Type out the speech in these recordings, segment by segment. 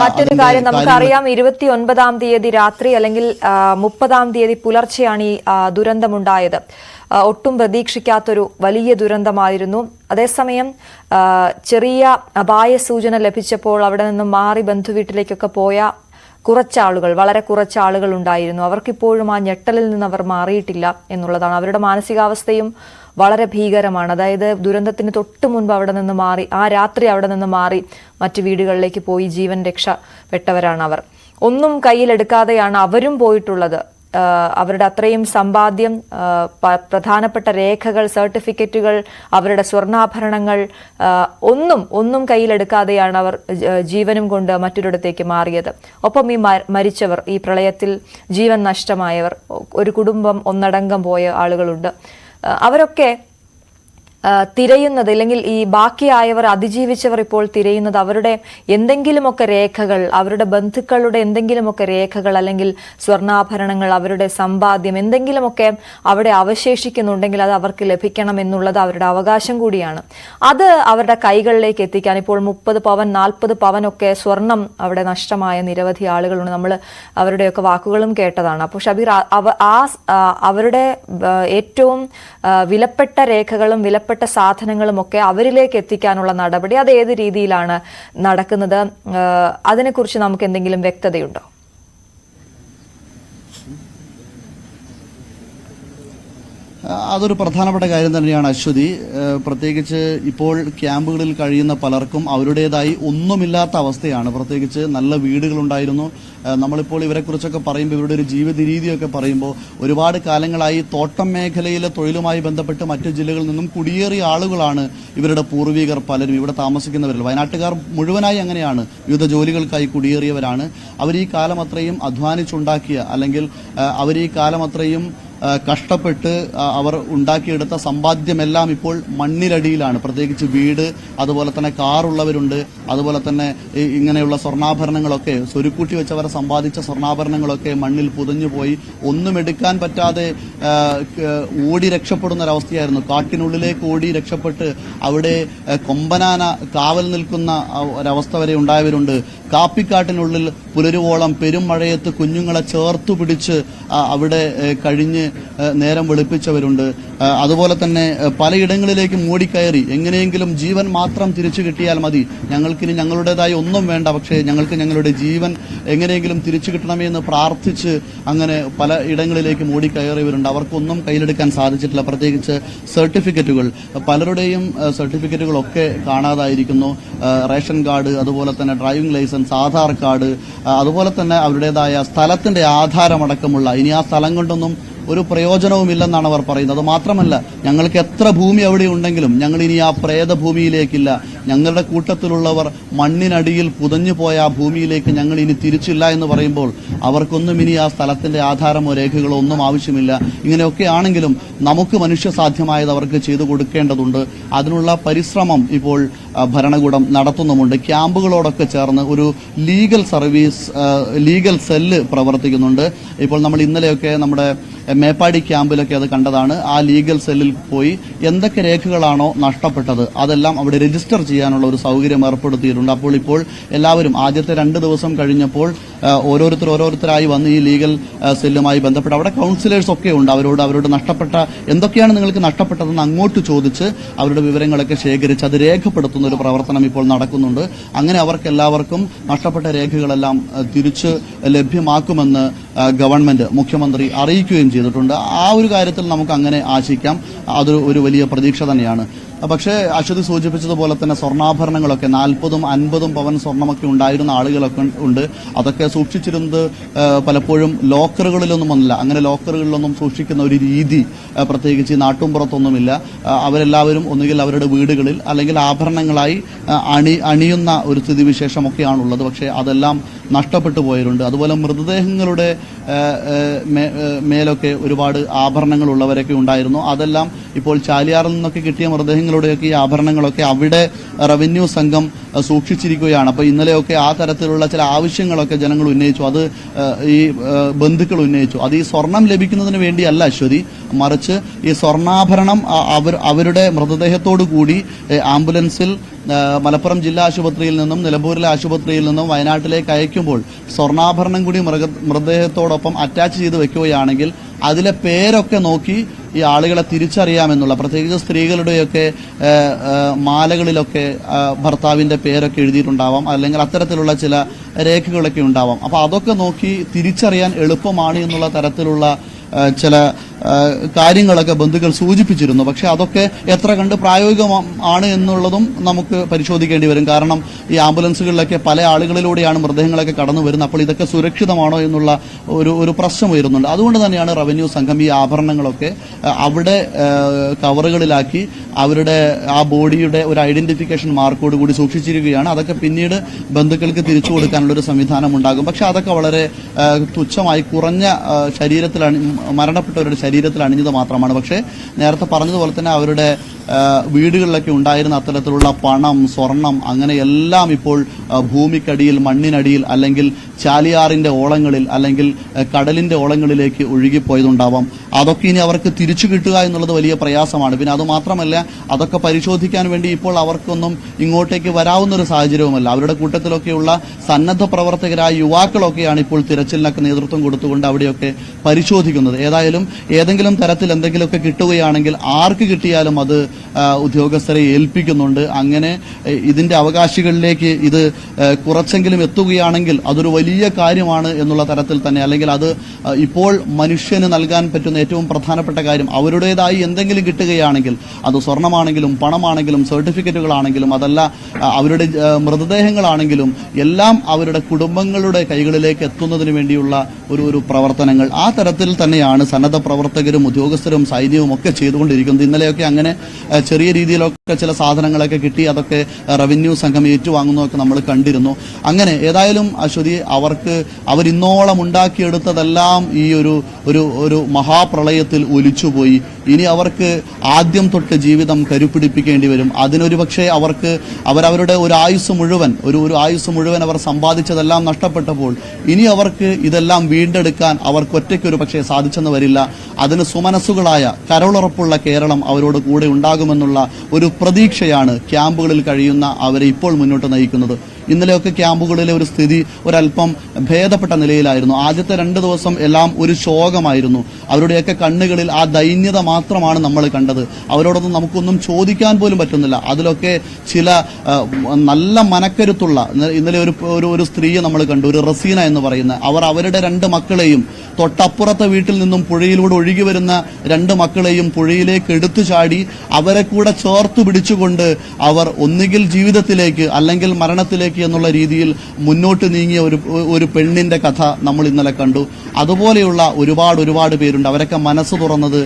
മറ്റൊരു കാര്യം നമുക്കറിയാം ഇരുപത്തി ഒൻപതാം തീയതി രാത്രി അല്ലെങ്കിൽ മുപ്പതാം തീയതി പുലർച്ചെയാണ് ഈ ദുരന്തമുണ്ടായത്. ഒട്ടും പ്രതീക്ഷിക്കാത്തൊരു വലിയ ദുരന്തമായിരുന്നു. അതേസമയം ചെറിയ അപായ സൂചന ലഭിച്ചപ്പോൾ അവിടെ നിന്നും മാറി ബന്ധുവീട്ടിലേക്കൊക്കെ പോയ കുറച്ചാളുകൾ വളരെ കുറച്ചാളുകൾ ഉണ്ടായിരുന്നു. അവർക്കിപ്പോഴും ആ ഞെട്ടലിൽ നിന്ന് അവർ മാറിയിട്ടില്ല എന്നുള്ളതാണ്. അവരുടെ മാനസികാവസ്ഥയും വളരെ ഭീകരമാണ്. അതായത് ദുരന്തത്തിന് തൊട്ട് മുൻപ് അവിടെ നിന്ന് മാറി ആ രാത്രി അവിടെ നിന്ന് മാറി മറ്റു വീടുകളിലേക്ക് പോയി ജീവൻ രക്ഷപ്പെട്ടവരാണ് അവർ. ഒന്നും കയ്യിലെടുക്കാതെയാണ് അവരും പോയിട്ടുള്ളത്. അവരുടെ അത്രയും സമ്പാദ്യം പ്രധാനപ്പെട്ട രേഖകൾ സർട്ടിഫിക്കറ്റുകൾ അവരുടെ സ്വർണാഭരണങ്ങൾ ഒന്നും ഒന്നും കയ്യിലെടുക്കാതെയാണ് അവർ ജീവനും കൊണ്ട് മറ്റൊരിടത്തേക്ക് മാറിയത്. ഒപ്പം ഈ മരിച്ചവർ ഈ പ്രളയത്തിൽ ജീവൻ നഷ്ടമായവർ ഒരു കുടുംബം ഒന്നടങ്കം പോയ ആളുകളുണ്ട്. അവരൊക്കെ തിരയുന്നത് അല്ലെങ്കിൽ ഈ ബാക്കിയായവർ അതിജീവിച്ചവർ ഇപ്പോൾ തിരയുന്നത് അവരുടെ എന്തെങ്കിലുമൊക്കെ രേഖകൾ അവരുടെ ബന്ധുക്കളുടെ എന്തെങ്കിലുമൊക്കെ രേഖകൾ അല്ലെങ്കിൽ സ്വർണാഭരണങ്ങൾ അവരുടെ സമ്പാദ്യം എന്തെങ്കിലുമൊക്കെ അവിടെ അവശേഷിക്കുന്നുണ്ടെങ്കിൽ അത് അവർക്ക് ലഭിക്കണം എന്നുള്ളത് അവരുടെ അവകാശം കൂടിയാണ്. അത് അവരുടെ കൈകളിലേക്ക് എത്തിക്കാൻ ഇപ്പോൾ മുപ്പത് പവൻ നാൽപ്പത് പവനൊക്കെ സ്വർണം അവിടെ നഷ്ടമായ നിരവധി ആളുകളുണ്ട്. നമ്മൾ അവരുടെയൊക്കെ വാക്കുകളും കേട്ടതാണ്. അപ്പോൾ ഷബീർ ആ- അവ- ആ അവരുടെ ഏറ്റവും വിലപ്പെട്ട രേഖകളും വിലപ്പെട്ട സാധനങ്ങളും ഒക്കെ അവരിലേക്ക് എത്തിക്കാനുള്ള നടപടി അത് ഏത് രീതിയിലാണ് നടക്കുന്നത്? അതിനെക്കുറിച്ച് നമുക്ക് എന്തെങ്കിലും വ്യക്തതയുണ്ടോ? അതൊരു പ്രധാനപ്പെട്ട കാര്യം തന്നെയാണ് അശ്വതി. പ്രത്യേകിച്ച് ഇപ്പോൾ ക്യാമ്പുകളിൽ കഴിയുന്ന പലർക്കും അവരുടേതായി ഒന്നുമില്ലാത്ത അവസ്ഥയാണ്. പ്രത്യേകിച്ച് നല്ല വീടുകളുണ്ടായിരുന്നു. നമ്മളിപ്പോൾ ഇവരെക്കുറിച്ചൊക്കെ പറയുമ്പോൾ ഇവരുടെ ഒരു ജീവിത രീതിയൊക്കെ പറയുമ്പോൾ ഒരുപാട് കാലങ്ങളായി തോട്ടം മേഖലയിലെ തൊഴിലുമായി ബന്ധപ്പെട്ട് മറ്റു ജില്ലകളിൽ നിന്നും കുടിയേറിയ ആളുകളാണ് ഇവരുടെ പൂർവികർ പലരും ഇവിടെ താമസിക്കുന്നവരിൽ. വയനാട്ടുകാർ മുഴുവനായി അങ്ങനെയാണ്. വിവിധ ജോലികൾക്കായി കുടിയേറിയവരാണ്. അവർ ഈ കാലം അത്രയും അധ്വാനിച്ചുണ്ടാക്കിയ അല്ലെങ്കിൽ അവർ ഈ കാലം അത്രയും കഷ്ടപ്പെട്ട് അവർ ഉണ്ടാക്കിയെടുത്ത സമ്പാദ്യമെല്ലാം ഇപ്പോൾ മണ്ണിലടിയിലാണ്. പ്രത്യേകിച്ച് വീട് അതുപോലെ തന്നെ കാറുള്ളവരുണ്ട് അതുപോലെ തന്നെ ഇങ്ങനെയുള്ള സ്വർണാഭരണങ്ങളൊക്കെ സ്വരുക്കൂട്ടി വെച്ചവർ സമ്പാദിച്ച സ്വർണാഭരണങ്ങളൊക്കെ മണ്ണിൽ പുതഞ്ഞു പോയി. ഒന്നും എടുക്കാൻ പറ്റാതെ ഓടി രക്ഷപ്പെടുന്ന ഒരവസ്ഥയായിരുന്നു കാട്ടിനുള്ളിലേക്ക് ഓടി രക്ഷപ്പെട്ട് അവിടെ കൊമ്പനാന കാവൽ നിൽക്കുന്ന ഒരവസ്ഥ വരെ ഉണ്ടായവരുണ്ട്. കാപ്പിക്കാട്ടിനുള്ളിൽ പുലരുവോളം പെരുമഴയത്ത് കുഞ്ഞുങ്ങളെ ചേർത്തു പിടിച്ച് അവിടെ കഴിഞ്ഞ് നേരം വെളുപ്പിച്ചവരുണ്ട്. അതുപോലെ തന്നെ പലയിടങ്ങളിലേക്ക് ഓടിക്കയറി എങ്ങനെയെങ്കിലും ജീവൻ മാത്രം തിരിച്ചു കിട്ടിയാൽ മതി. ഞങ്ങൾക്കിനി ഞങ്ങളുടേതായി ഒന്നും വേണ്ട. പക്ഷേ ഞങ്ങൾക്ക് ഞങ്ങളുടെ ജീവൻ എങ്ങനെയെങ്കിലും തിരിച്ചു കിട്ടണമേ എന്ന് പ്രാർത്ഥിച്ച് അങ്ങനെ പല ഇടങ്ങളിലേക്ക് മൂടിക്കയറിയവരുണ്ട്. അവർക്കൊന്നും കയ്യിലെടുക്കാൻ സാധിച്ചിട്ടില്ല. പ്രത്യേകിച്ച് സർട്ടിഫിക്കറ്റുകൾ. പലരുടെയും സർട്ടിഫിക്കറ്റുകളൊക്കെ കാണാതായിരിക്കുന്നു. റേഷൻ കാർഡ് അതുപോലെ തന്നെ ഡ്രൈവിംഗ് ലൈസൻസ് ആധാർ കാർഡ് അതുപോലെ തന്നെ അവരുടേതായ സ്ഥലത്തിന്റെ ആധാരമടക്കമുള്ള ഇനി ആ സ്ഥലം കൊണ്ടൊന്നും ഒരു പ്രയോജനവുമില്ലെന്നാണ് അവർ പറയുന്നത്. അത് മാത്രമല്ല ഞങ്ങൾക്ക് എത്ര ഭൂമി അവിടെ ഉണ്ടെങ്കിലും ഞങ്ങൾ ഇനി ആ പ്രേതഭൂമിയിലേക്കില്ല. ഞങ്ങളുടെ കൂട്ടത്തിലുള്ളവർ മണ്ണിനടിയിൽ പുതഞ്ഞു പോയ ആ ഭൂമിയിലേക്ക് ഞങ്ങൾ ഇനി തിരിച്ചില്ല എന്ന് പറയുമ്പോൾ അവർക്കൊന്നും ഇനി ആ സ്ഥലത്തിന്റെ ആധാരമോ രേഖകളോ ഒന്നും ആവശ്യമില്ല. ഇങ്ങനെയൊക്കെ ആണെങ്കിലും നമുക്ക് മനുഷ്യസാധ്യമായത് അവർക്ക് ചെയ്തു കൊടുക്കേണ്ടതുണ്ട്. അതിനുള്ള പരിശ്രമം ഇപ്പോൾ ഭരണകൂടം നടത്തുന്നുമുണ്ട്. ക്യാമ്പുകളോടൊക്കെ ചേർന്ന് ഒരു ലീഗൽ സർവീസ് ലീഗൽ സെല്ല് പ്രവർത്തിക്കുന്നുണ്ട്. ഇപ്പോൾ നമ്മൾ ഇന്നലെയൊക്കെ നമ്മുടെ മേപ്പാടി ക്യാമ്പിലൊക്കെ അത് കണ്ടതാണ്. ആ ലീഗൽ സെല്ലിൽ പോയി എന്തൊക്കെ രേഖകളാണോ നഷ്ടപ്പെട്ടത് അതെല്ലാം അവിടെ രജിസ്റ്റർ ചെയ്യാനുള്ള ഒരു സൗകര്യം ഏർപ്പെടുത്തിയിട്ടുണ്ട്. അപ്പോൾ ഇപ്പോൾ എല്ലാവരും ആദ്യത്തെ രണ്ട് ദിവസം കഴിഞ്ഞപ്പോൾ ഓരോരുത്തർ ഓരോരുത്തരായി വന്ന് ഈ ലീഗൽ സെല്ലുമായി ബന്ധപ്പെട്ട് അവിടെ കൗൺസിലേഴ്സ് ഒക്കെ ഉണ്ട്. അവരോട് അവരോട് നഷ്ടപ്പെട്ട എന്തൊക്കെയാണ് നിങ്ങൾക്ക് നഷ്ടപ്പെട്ടതെന്ന് അങ്ങോട്ട് ചോദിച്ച് അവരുടെ വിവരങ്ങളൊക്കെ ശേഖരിച്ച് അത് രേഖപ്പെടുത്തുന്ന ഒരു പ്രവർത്തനം ഇപ്പോൾ നടക്കുന്നുണ്ട്. അങ്ങനെ അവർക്ക് എല്ലാവർക്കും നഷ്ടപ്പെട്ട രേഖകളെല്ലാം തിരിച്ച് ലഭ്യമാക്കുമെന്ന് ഗവൺമെന്റ് മുഖ്യമന്ത്രി അറിയിക്കുകയും ചെയ്തിട്ടുണ്ട്. ആ ഒരു കാര്യത്തിൽ നമുക്ക് അങ്ങനെ ആശിക്കാം. അതൊരു ഒരു വലിയ പ്രതീക്ഷ തന്നെയാണ്. പക്ഷേ അശ്വതി സൂചിപ്പിച്ചതുപോലെ തന്നെ സ്വർണാഭരണങ്ങളൊക്കെ നാൽപ്പതും അൻപതും പവൻ സ്വർണമൊക്കെ ഉണ്ടായിരുന്ന ആളുകളൊക്കെ ഉണ്ട്. അതൊക്കെ സൂക്ഷിച്ചിരുന്നത് പലപ്പോഴും ലോക്കറുകളിലൊന്നും ഒന്നുമില്ല അങ്ങനെ ലോക്കറുകളിലൊന്നും സൂക്ഷിക്കുന്ന ഒരു രീതി പ്രത്യേകിച്ച് നാട്ടുംപുറത്തൊന്നുമില്ല അവരെല്ലാവരും ഒന്നുകിൽ അവരുടെ വീടുകളിൽ അല്ലെങ്കിൽ ആഭരണങ്ങളായി അണി അണിയുന്ന ഒരു സ്ഥിതിവിശേഷമൊക്കെയാണുള്ളത്. പക്ഷേ അതെല്ലാം നഷ്ടപ്പെട്ടു പോയവരുണ്ട് അതുപോലെ മൃതദേഹങ്ങളുടെ മേലൊക്കെ ഒരുപാട് ആഭരണങ്ങൾ ഉള്ളവരൊക്കെ ഉണ്ടായിരുന്നു. അതെല്ലാം ഇപ്പോൾ ചാലിയാറിൽ നിന്നൊക്കെ കിട്ടിയ മൃതദേഹങ്ങളുടെയൊക്കെ ഈ ആഭരണങ്ങളൊക്കെ അവിടെ റവന്യൂ സംഘം സൂക്ഷിച്ചിരിക്കുകയാണ്. അപ്പോൾ ഇന്നലെയൊക്കെ ആ തരത്തിലുള്ള ചില ആവശ്യങ്ങളൊക്കെ ജനങ്ങൾ ഉന്നയിച്ചു. അത് ഈ ബന്ധുക്കൾ ഉന്നയിച്ചു. അത് ഈ സ്വർണം ലഭിക്കുന്നതിന് വേണ്ടിയല്ല അശ്വതി. മറിച്ച് ഈ സ്വർണാഭരണം അവർ അവരുടെ മൃതദേഹത്തോടു കൂടി ആംബുലൻസിൽ മലപ്പുറം ജില്ലാ ആശുപത്രിയിൽ നിന്നും നിലമ്പൂരിലെ ആശുപത്രിയിൽ നിന്നും വയനാട്ടിലേക്ക് അയക്കുമ്പോൾ സ്വർണാഭരണം കൂടി മൃഗ മൃതദേഹത്തോടൊപ്പം അറ്റാച്ച് ചെയ്ത് വെക്കുകയാണെങ്കിൽ അതിലെ പേരൊക്കെ നോക്കി ഈ ആളുകളെ തിരിച്ചറിയാമെന്നുള്ള പ്രത്യേകിച്ച് സ്ത്രീകളുടെയൊക്കെ മാലകളിലൊക്കെ ഭർത്താവിന്റെ പേരൊക്കെ എഴുതിയിട്ടുണ്ടാവാം അല്ലെങ്കിൽ അത്തരത്തിലുള്ള ചില രേഖകളൊക്കെ ഉണ്ടാവാം. അപ്പോൾ അതൊക്കെ നോക്കി തിരിച്ചറിയാൻ എളുപ്പമാണ് എന്നുള്ള തരത്തിലുള്ള ചില കാര്യങ്ങളൊക്കെ ബന്ധുക്കൾ സൂചിപ്പിച്ചിരുന്നു. പക്ഷെ അതൊക്കെ എത്ര കണ്ട് പ്രായോഗികമാണ് എന്നുള്ളതും നമുക്ക് പരിശോധിക്കേണ്ടി വരും. കാരണം ഈ ആംബുലൻസുകളിലൊക്കെ പല ആളുകളിലൂടെയാണ് മൃതദേഹങ്ങളൊക്കെ കടന്നു വരുന്നത്. അപ്പോൾ ഇതൊക്കെ സുരക്ഷിതമാണോ എന്നുള്ള ഒരു ഒരു പ്രശ്നം വരുന്നുണ്ട് അതുകൊണ്ട് തന്നെയാണ് റവന്യൂ സംഘം ഈ ആഭരണങ്ങളൊക്കെ അവിടെ കവറുകളിലാക്കി അവരുടെ ആ ബോഡിയുടെ ഒരു ഐഡന്റിഫിക്കേഷൻ മാർക്കോട് കൂടി സൂക്ഷിച്ചിരിക്കുകയാണ്. അതൊക്കെ പിന്നീട് ബന്ധുക്കൾക്ക് തിരിച്ചു കൊടുക്കാനുള്ള ഒരു സംവിധാനം ഉണ്ടാകും. പക്ഷെ അതൊക്കെ വളരെ തുച്ഛമായി കുറഞ്ഞ ശരീരത്തിലാണ് മരണപ്പെട്ടവരുടെ മരണപ്പെട്ടവരുടെ ശരീരത്തിൽ അണിഞ്ഞത് മാത്രമാണ്. പക്ഷേ നേരത്തെ പറഞ്ഞതുപോലെ തന്നെ അവരുടെ വീടുകളിലൊക്കെ ഉണ്ടായിരുന്ന അത്തരത്തിലുള്ള പണം സ്വർണം അങ്ങനെ എല്ലാം ഇപ്പോൾ ഭൂമിക്കടിയിൽ മണ്ണിനടിയിൽ അല്ലെങ്കിൽ ചാലിയാറിന്റെ ഓളങ്ങളിൽ അല്ലെങ്കിൽ കടലിന്റെ ഓളങ്ങളിലേക്ക് ഒഴുകിപ്പോയതുണ്ടാവാം. അതൊക്കെ ഇനി അവർക്ക് തിരിച്ചു കിട്ടുക എന്നുള്ളത് വലിയ പ്രയാസമാണ്. പിന്നെ അതുമാത്രമല്ല അതൊക്കെ പരിശോധിക്കാൻ വേണ്ടി ഇപ്പോൾ അവർക്കൊന്നും ഇങ്ങോട്ടേക്ക് വരാവുന്ന ഒരു സാഹചര്യവുമല്ല. അവരുടെ കൂട്ടത്തിലൊക്കെയുള്ള സന്നദ്ധ പ്രവർത്തകരായ യുവാക്കളൊക്കെയാണ് ഇപ്പോൾ തിരച്ചിലിനൊക്കെ നേതൃത്വം കൊടുത്തുകൊണ്ട് അവിടെയൊക്കെ പരിശോധിക്കുന്നത്. ഏതായാലും ഏതെങ്കിലും തരത്തിൽ എന്തെങ്കിലുമൊക്കെ കിട്ടുകയാണെങ്കിൽ ആർക്ക് കിട്ടിയാലും അത് ഉദ്യോഗസ്ഥരെ ഏൽപ്പിക്കുന്നുണ്ട്. അങ്ങനെ ഇതിന്റെ അവകാശികളിലേക്ക് ഇത് കുറച്ചെങ്കിലും എത്തുകയാണെങ്കിൽ അതൊരു വലിയ കാര്യമാണ് എന്നുള്ള തരത്തിൽ തന്നെ അല്ലെങ്കിൽ അത് ഇപ്പോൾ മനുഷ്യന് നൽകാൻ പറ്റുന്ന ഏറ്റവും പ്രധാനപ്പെട്ട കാര്യം അവരുടേതായി എന്തെങ്കിലും കിട്ടുകയാണെങ്കിൽ അത് സ്വർണമാണെങ്കിലും പണമാണെങ്കിലും സർട്ടിഫിക്കറ്റുകളാണെങ്കിലും അതല്ല അവരുടെ മൃതദേഹങ്ങളാണെങ്കിലും എല്ലാം അവരുടെ കുടുംബങ്ങളുടെ കൈകളിലേക്ക് എത്തുന്നതിന് വേണ്ടിയുള്ള ഒരു ഒരു പ്രവർത്തനങ്ങൾ. ആ തരത്തിൽ തന്നെയാണ് സന്നദ്ധ പ്രവർത്തകരും ഉദ്യോഗസ്ഥരും സൈന്യവും ഒക്കെ ചെയ്തുകൊണ്ടിരിക്കുന്നത്. ഇന്നലെയൊക്കെ അങ്ങനെ ചെറിയ രീതിയിലൊക്കെ ചില സാധനങ്ങളൊക്കെ കിട്ടി അതൊക്കെ റവന്യൂ സംഘം ഏറ്റുവാങ്ങുന്നതൊക്കെ നമ്മൾ കണ്ടിരുന്നു. അങ്ങനെ ഏതായാലും അശ്വതി അവർക്ക് അവരിന്നോളം ഉണ്ടാക്കിയെടുത്തതെല്ലാം ഈ ഒരു ഒരു ഒരു മഹാപ്രളയത്തിൽ ഒലിച്ചുപോയി. ഇനി അവർക്ക് ആദ്യം തൊട്ട് ജീവിതം കരുപിടിപ്പിക്കേണ്ടി വരും. അതിനൊരു പക്ഷേ അവർക്ക് അവരവരുടെ ഒരു ആയുസ് മുഴുവൻ ഒരു ഒരു ആയുസ് മുഴുവൻ അവർ സമ്പാദിച്ചതെല്ലാം നഷ്ടപ്പെട്ടപ്പോൾ ഇനി അവർക്ക് ഇതെല്ലാം വീണ്ടെടുക്കാൻ അവർക്ക് ഒറ്റയ്ക്ക് ഒരു പക്ഷേ സാധിച്ചെന്ന് വരില്ല. അതിന് സുമനസ്സുകളായ കരളുറപ്പുള്ള കേരളം അവരോട് കൂടെ ഉണ്ടാകുമെന്നുള്ള ഒരു പ്രതീക്ഷയാണ് ക്യാമ്പുകളിൽ കഴിയുന്ന അവരെ ഇപ്പോൾ മുന്നോട്ട് നയിക്കുന്നത്. ഇന്നലെയൊക്കെ ക്യാമ്പുകളിലെ ഒരു സ്ഥിതി ഒരല്പം ഭേദപ്പെട്ട നിലയിലായിരുന്നു. ആദ്യത്തെ രണ്ട് ദിവസം എല്ലാം ഒരു ശോകമായിരുന്നു. അവരുടെയൊക്കെ കണ്ണുകളിൽ ആ ദൈന്യത മാത്രമാണ് നമ്മൾ കണ്ടത്. അവരോടൊന്നും നമുക്കൊന്നും ചോദിക്കാൻ പോലും പറ്റുന്നില്ല. അതിലൊക്കെ ചില നല്ല മനക്കരുത്തുള്ള ഇന്നലെ ഒരു ഒരു സ്ത്രീയെ നമ്മൾ കണ്ടു ഒരു റസീന എന്ന് പറയുന്ന അവർ അവരുടെ രണ്ട് മക്കളെയും തൊട്ടപ്പുറത്തെ വീട്ടിൽ നിന്നും പുഴയിലൂടെ ഒഴുകി വരുന്ന രണ്ട് മക്കളെയും പുഴയിലേക്ക് എടുത്തു ചാടി അവരെ കൂടെ ചേർത്ത് പിടിച്ചുകൊണ്ട് അവർ ഒന്നുകിൽ ജീവിതത്തിലേക്ക് അല്ലെങ്കിൽ മരണത്തിലേക്ക് എന്നുള്ള രീതിയിൽ മുന്നോട്ട് നീങ്ങിയ ഒരു ഒരു പെണ്ണിന്റെ കഥ നമ്മൾ ഇന്നലെ കണ്ടു. അതുപോലെയുള്ള ഒരുപാട് ഒരുപാട് പേരുണ്ട്. അവരൊക്കെ മനസ്സ് തുറന്നത്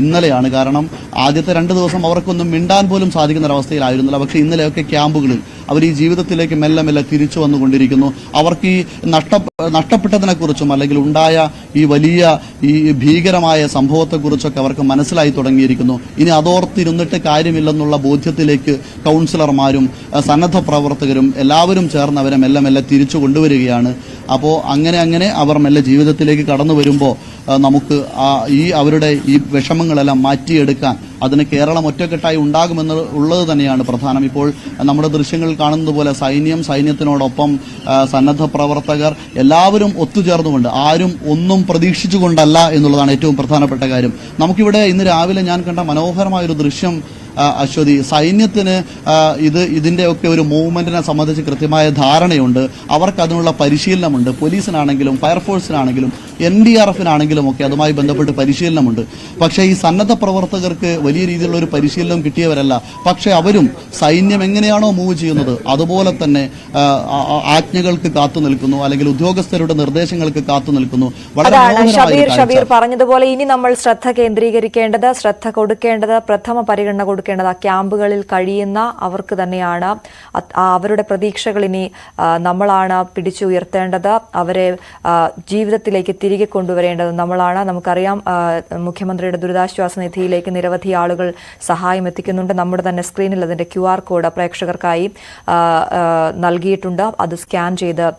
ഇന്നലെയാണ്. കാരണം ആദ്യത്തെ രണ്ട് ദിവസം അവർക്കൊന്നും മിണ്ടാൻ പോലും സാധിക്കുന്ന ഒരവസ്ഥയിലായിരുന്നില്ല. പക്ഷേ ഇന്നലെയൊക്കെ ക്യാമ്പുകളിൽ അവർ ഈ ജീവിതത്തിലേക്ക് മെല്ലെ മെല്ലെ തിരിച്ചു വന്നുകൊണ്ടിരിക്കുന്നു. അവർക്ക് ഈ നഷ്ട നഷ്ടപ്പെട്ടതിനെക്കുറിച്ചും അല്ലെങ്കിൽ ഉണ്ടായ ഈ വലിയ ഈ ഭീകരമായ സംഭവത്തെക്കുറിച്ചൊക്കെ അവർക്ക് മനസ്സിലായി തുടങ്ങിയിരിക്കുന്നു. ഇനി അതോർത്തിരുന്നിട്ട് കാര്യമില്ലെന്നുള്ള ബോധ്യത്തിലേക്ക് കൗൺസിലർമാരും സന്നദ്ധ പ്രവർത്തകരും എല്ലാവരും ചേർന്ന് അവരെ മെല്ലെ മെല്ലെ തിരിച്ചു കൊണ്ടുവരികയാണ്. അപ്പോൾ അങ്ങനെ അങ്ങനെ അവർ മെല്ലെ ജീവിതത്തിലേക്ക് കടന്നു വരുമ്പോൾ നമുക്ക് ഈ അവരുടെ ഈ വിഷമങ്ങളെല്ലാം മാറ്റിയെടുക്കാൻ അതിന് കേരളം ഒറ്റക്കെട്ടായി ഉണ്ടാകുമെന്ന് ഉള്ളത് തന്നെയാണ് പ്രധാനം. ഇപ്പോൾ നമ്മുടെ ദൃശ്യങ്ങളിൽ കാണുന്നത് പോലെ സൈന്യം സൈന്യത്തിനോടൊപ്പം സന്നദ്ധ പ്രവർത്തകർ എല്ലാവരും ഒത്തുചേർന്നുകൊണ്ട് ആരും ഒന്നും പ്രതീക്ഷിച്ചുകൊണ്ടല്ല എന്നുള്ളതാണ് ഏറ്റവും പ്രധാനപ്പെട്ട കാര്യം. നമുക്കിവിടെ ഇന്ന് രാവിലെ ഞാൻ കണ്ട മനോഹരമായൊരു ദൃശ്യം അശ്വതി സൈന്യത്തിന് ഇത് ഇതിന്റെ ഒക്കെ ഒരു മൂവ്മെന്റിനെ സംബന്ധിച്ച് കൃത്യമായ ധാരണയുണ്ട്. അവർക്ക് അതിനുള്ള പരിശീലനമുണ്ട്. പോലീസിനാണെങ്കിലും ഫയർഫോഴ്സിനാണെങ്കിലും എൻ ഡി ആർ എഫിനാണെങ്കിലും ഒക്കെ അതുമായി ബന്ധപ്പെട്ട് പരിശീലനമുണ്ട്. പക്ഷേ ഈ സന്നദ്ധ പ്രവർത്തകർക്ക് വലിയ രീതിയിലുള്ള ഒരു പരിശീലനം കിട്ടിയവരല്ല. പക്ഷേ അവരും സൈന്യം എങ്ങനെയാണോ മൂവ് ചെയ്യുന്നത് അതുപോലെ തന്നെ ആജ്ഞകൾക്ക് കാത്തു നിൽക്കുന്നു അല്ലെങ്കിൽ ഉദ്യോഗസ്ഥരുടെ നിർദ്ദേശങ്ങൾക്ക് കാത്തു നിൽക്കുന്നു. വളരെ ഷബീർ ഷബീർ പറഞ്ഞതുപോലെ ഇനി നമ്മൾ ശ്രദ്ധ കേന്ദ്രീകരിക്കേണ്ടത് ശ്രദ്ധ കൊടുക്കേണ്ടത് പ്രഥമ പരിഗണന കൊടുക്കേണ്ടത് ഓർക്കേണ്ടത് ആ ക്യാമ്പുകളിൽ കഴിയുന്ന അവർക്ക് തന്നെയാണ്. അവരുടെ പ്രതീക്ഷകൾ ഇനി നമ്മളാണ് പിടിച്ചുയർത്തേണ്ടത് അവരെ ജീവിതത്തിലേക്ക് തിരികെ കൊണ്ടുവരേണ്ടത് നമ്മളാണ്. നമുക്കറിയാം മുഖ്യമന്ത്രിയുടെ ദുരിതാശ്വാസ നിധിയിലേക്ക് നിരവധി ആളുകൾ സഹായം എത്തിക്കുന്നുണ്ട്. നമ്മുടെ തന്നെ സ്ക്രീനിൽ അതിന്റെ ക്യു ആർ കോഡ് പ്രേക്ഷകർക്കായി നൽകിയിട്ടുണ്ട്. അത് സ്കാൻ ചെയ്ത്